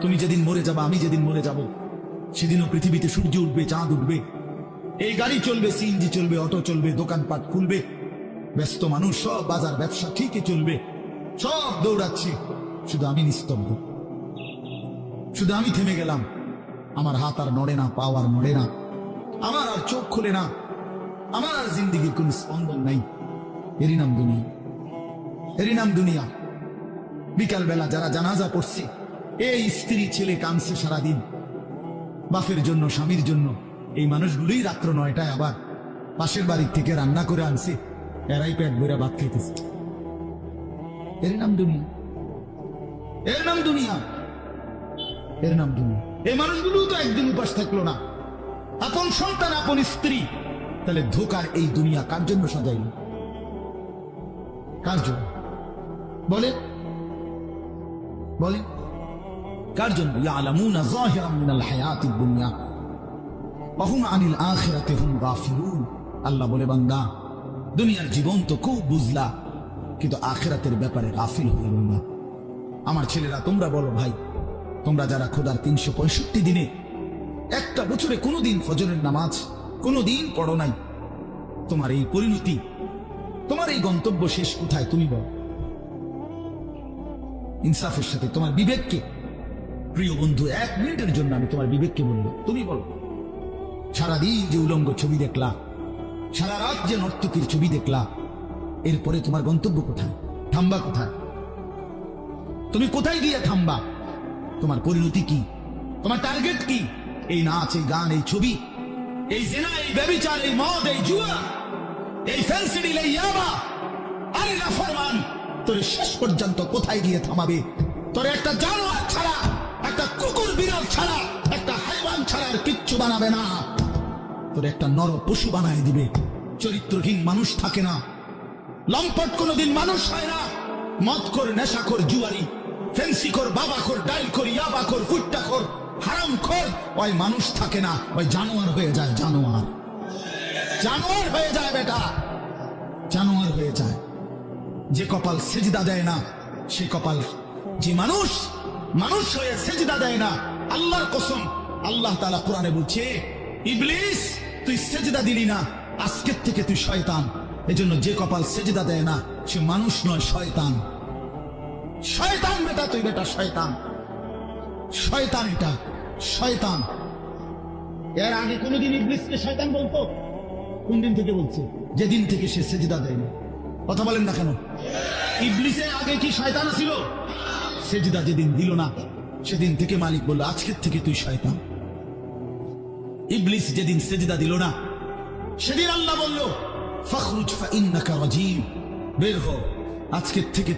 তুমি যেদিন মরে যাবা, আমি যেদিন মরে যাব। সেদিনও পৃথিবীতে সূর্য উঠবে, চাঁদ উঠবে। এই গাড়ি চলবে, সিএনজি চলবে, অটো চলবে, দোকানপাট খুলবে। ব্যস্ত মানুষ, সব বাজার ব্যবসা ঠিকই চলবে। সব দৌড়াচ্ছে। শুধু আমি নিস্তব্ধ। শুধু আমি থেমে গেলাম। আমার হাত আর নড়ে না পা আর নড়ে না। আমার আর চোখ খুলে না। আমার আর জিন্দিগির কোন স্পন্দন নাই। এরই নাম দুনিয়া। এরই নাম দুনিয়া। বিকালবেলা যারা জানাজা পড়ছে এই স্ত্রী ছেলে কানছে সারাদিন। বাপের জন্য, স্বামীর জন্য। এই মানুষগুলোই রাত্র নয়টায় আবার পাশের বাড়ির থেকে রান্না করে আনছে। এরাই পেট ভরে ভাত খেতেছে। এর নাম দুনিয়া। এর নাম দুনিয়া। এর নাম দুনিয়া। এই মানুষগুলো তো একদিন উপাস থাকল না। আপন সন্তান, আপন স্ত্রী। তাহলে ধোকার এই দুনিয়া কার জন্য সাজাইল? কার জন্য? বলে বলে কার জন্য? আল্লাহ বলে, বান্দা, দুনিয়ার জীবন তো খুব বুঝলা, কিন্তু আখিরাতের ব্যাপারে গাফিল হয়ে রইলা। আমার ছেলেরা, তোমরা বলো ভাই, তোমরা যারা খোদার তিনশো পঁয়ষট্টি দিনে, একটা বছরে কোনোদিন ফজরের নামাজ, কোনোদিন পড়ো নাই, তোমার এই পরিণতি, তোমার এই গন্তব্য শেষ কোথায় তুমি বল। ইনসাফের সাথে তোমার বিবেককে প্রিয় বন্ধু, এক মিনিটের জন্য আমি তোমার বিবেককে বলব, তুমি বলো। সারাদিন যে উলঙ্গ ছবি দেখলা, সারা রাত যে নর্তকীর ছবি দেখলা, এরপরে তোমার গন্তব্য কোথায়? থামবা কোথায়? তুমি কোথায় গিয়ে থামবা? তোমার পরিণতি কি? তোমার টার্গেট কি? এই নাচ, এই গান, এই ছবি, এই জেনা এই ব্যবিচার, এই মদ, এই জুয়া, এই ফ্যান্সিডিল এই ইয়াবা, আরে না ফরমান, তোর শেষ পর্যন্ত কোথায় গিয়ে থামাবে? তোর একটা জানোয়ার বানাবে না। তোর একটা নর পশু বানায় দিবে। চরিত্রহীন মানুষ থাকে না। লম্পট কোনোদিন মানুষ হয় না। মদ কর নেশা কর জুয়ারি ফেন্সি কর বাবা কর ডাইল কর ইয়াবা কর ফুট্টা কর হারাম কর ওই মানুষ থাকে না। ওই জানোয়ার হয়ে যায়, জানোয়ার। জানোয়ার হয়ে যায় বেটা। জানোয়ার হয়ে যায়। যে কপাল সেজদা দেয় না, সে কপাল যে মানুষ মানুষ হয়ে সেজদা দেয় না। আল্লাহর কসম আল্লাহ তালা কোরআনে বলছে, ইবলিস, তুই সেজদা দিলি না। আজকের থেকে তুই শয়তান। এজন্য যে কপাল সেজদা দেয় না, সে মানুষ নয়, শয়তান। শয়তান বেটা, তুই বেটা শয়তান। শয়তান এটা, শয়তান। এর আগে কোনোদিন ইবলিসকে শয়তান বলতো? কোন দিন থেকে বলছে? যেদিন থেকে সে সেজদা দেয় না কথা বলেন না কেন? ইবলিসের আগে কি শয়তান ছিল? সেজদা যেদিন দিল না, সেদিন থেকে মালিক বলল, আজকের থেকে তুই শয়তান। ইবলিস যেদিন সেজদা দিল না, সেদিন আল্লাহ বলল, ফখরুজ ফা ইন্নাকা রাজিম বের হো, আজকের থেকে